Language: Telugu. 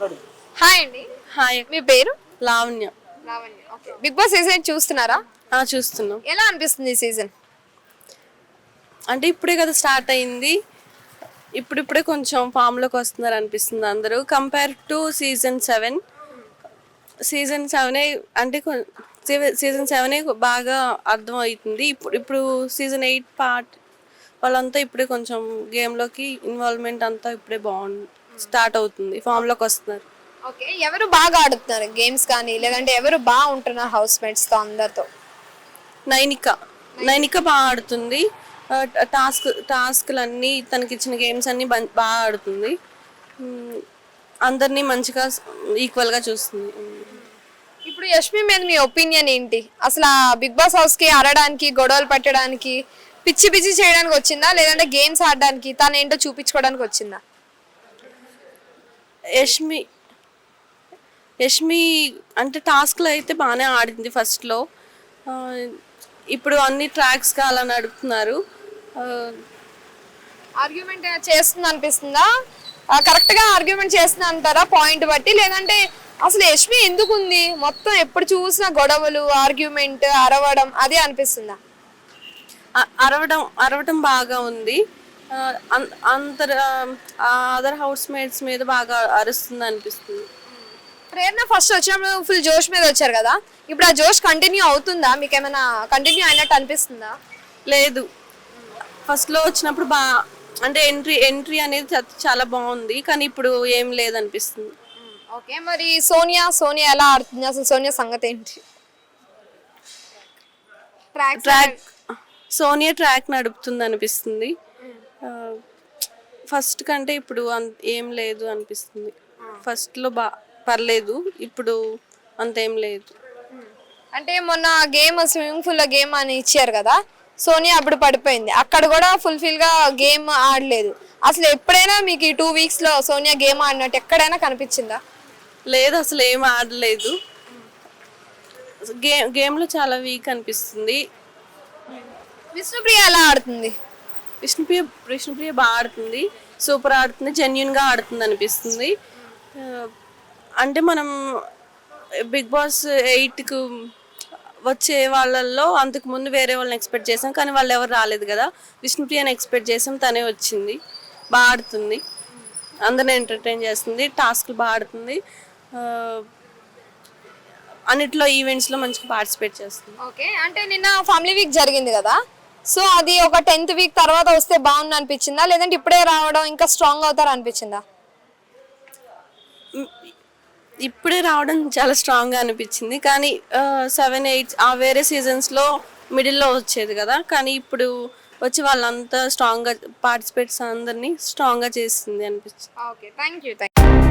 హాయ్ అండి. హాయ్. మీ పేరు? Lavanya. Lavanya. Okay. Big boss season చూస్తున్నారా? ఆ, చూస్తున్నాం. ఎలా అనిపిస్తుంది ఈ సీజన్? అంటే ఇప్పుడే కదా స్టార్ట్ అయింది. ఇప్పుడిప్పుడే కొంచెం ఫామ్లోకి వస్తున్నారు అనిపిస్తుంది అందరూ. Compare to season seven season సెవెనే అంటే సీజన్ సెవెనే బాగా అర్థం అవుతుంది. ఇప్పుడు ఇప్పుడు సీజన్ ఎయిట్ పార్ట్ వాళ్ళంతా ఇప్పుడే కొంచెం గేమ్లోకి ఇన్వాల్వ్మెంట్ అంతా ఇప్పుడే బాగుంది. స్టార్ట్ అవుతుంది ఫామ్లోకి వస్తున్నారు. ఓకే ఎవరు బాగా ఆడుతున్నారు గేమ్స్ కానీ లేదంటే ఎవరు బాగా ఉంటున్నారు హౌస్ మేట్స్తో అందరితో? నైనిక. నైనిక బాగా ఆడుతుంది. టాస్క్ టాస్క్లు అన్నీ తనకి ఇచ్చిన గేమ్స్ అన్నీ బాగా ఆడుతుంది. అందరినీ మంచిగా ఈక్వల్గా చూస్తుంది. ఇప్పుడు యష్మి మీద మీ ఒపీనియన్ ఏంటి? అసలు బిగ్ బాస్ హౌస్కి ఆడడానికి గొడవలు పెట్టడానికి పిచ్చి పిచ్చి చేయడానికి వచ్చిందా? లేదంటే గేమ్స్ ఆడడానికి తను ఏంటో చూపించుకోవడానికి వచ్చిందా? యష్మి యష్మి అంటే టాస్క్లో అయితే బాగానే ఆడింది ఫస్ట్లో. ఇప్పుడు అన్ని ట్రాక్స్గా అలా నడుపుతున్నారు ఆర్గ్యుమెంట్ చేస్తుంది అనిపిస్తుందా? కరెక్ట్గా ఆర్గ్యుమెంట్ చేస్తుంది అంటారా పాయింట్ బట్టి? లేదంటే అసలు యష్మి ఎందుకు ఉంది మొత్తం ఎప్పుడు చూసినా గొడవలు ఆర్గ్యుమెంట్ అరవడం అదే అనిపిస్తుందా? అరవడం అరవడం బాగా ఉంది. అంతర అదర్ హౌస్ మేట్స్ మీద బాగా అరుస్తుంది అనిపిస్తుంది. ప్రేరణ ఫస్ట్ వచ్చినప్పుడు ఫుల్ జోష్ మీద వచ్చారు కదా? ఇప్పుడు ఆ జోష్ కంటిన్యూ అవుతుందా? మీకు ఏమైనా కంటిన్యూ అయినట్టు అనిపిస్తుందా? లేదు. ఫస్ట్లో వచ్చినప్పుడు బా అంటే ఎంట్రీ ఎంట్రీ అనేది చాలా బాగుంది. కానీ ఇప్పుడు ఏం లేదనిపిస్తుంది. ఓకే మరి సోనియా సోనియా ఎలా ఆడుతుంది? అసలు సోనియా సంగతి ఏంటి? ట్రాక్ ట్రాక్ సోనియా ట్రాక్ నడుపుతుంది అనిపిస్తుంది. ఫస్ట్ కంటే ఇప్పుడు ఏం లేదు అనిపిస్తుంది. ఫస్ట్లో బా పర్లేదు ఇప్పుడు అంతేం లేదు. అంటే మొన్న గేమ్ స్విమ్మింగ్ పూల్లో గేమ్ అని ఇచ్చారు కదా సోనియా అప్పుడు పడిపోయింది. అక్కడ కూడా ఫుల్ఫిల్గా గేమ్ ఆడలేదు. అసలు ఎప్పుడైనా మీకు ఈ టూ వీక్స్లో సోనియా గేమ్ ఆడినట్టు ఎక్కడైనా కనిపించిందా? లేదు అసలు ఏం ఆడలేదు. గేమ్ గేమ్లో చాలా వీక్ అనిపిస్తుంది. విష్ణుప్రియ ఎలా ఆడుతుంది? విష్ణుప్రియ విష్ణుప్రియ బాగా ఆడుతుంది సూపర్ ఆడుతుంది జెన్యున్గా ఆడుతుంది అనిపిస్తుంది. అంటే మనం బిగ్ బాస్ ఎయిట్కు వచ్చే వాళ్ళల్లో అంతకు ముందు వేరే వాళ్ళని ఎక్స్పెక్ట్ చేసాం కానీ వాళ్ళు ఎవరు రాలేదు కదా. విష్ణుప్రియని ఎక్స్పెక్ట్ చేసాం తనే వచ్చింది బాగా ఆడుతుంది. అందరిని ఎంటర్టైన్ చేస్తుంది టాస్క్లు బాగా ఆడుతుంది. అన్నిట్లో ఈవెంట్స్లో మంచిగా పార్టిసిపేట్ చేస్తుంది. ఓకే అంటే నిన్న ఫ్యామిలీ వీక్ జరిగింది కదా? సో అది ఒక టెన్త్ వీక్ తర్వాత వస్తే బాగుంది అనిపించిందా లేదంటే ఇప్పుడే రావడం ఇంకా స్ట్రాంగ్ అవుతారు అనిపించిందా ఇప్పుడే రావడం చాలా స్ట్రాంగ్గా అనిపించింది. కానీ సెవెన్ ఎయిట్ ఆ వేరే సీజన్స్లో మిడిల్లో వచ్చేది కదా. కానీ ఇప్పుడు వచ్చి వాళ్ళంతా స్ట్రాంగ్గా పార్టిసిపేట్స్ అందరినీ స్ట్రాంగ్గా చేస్తుంది అనిపించింది. Okay thank you thank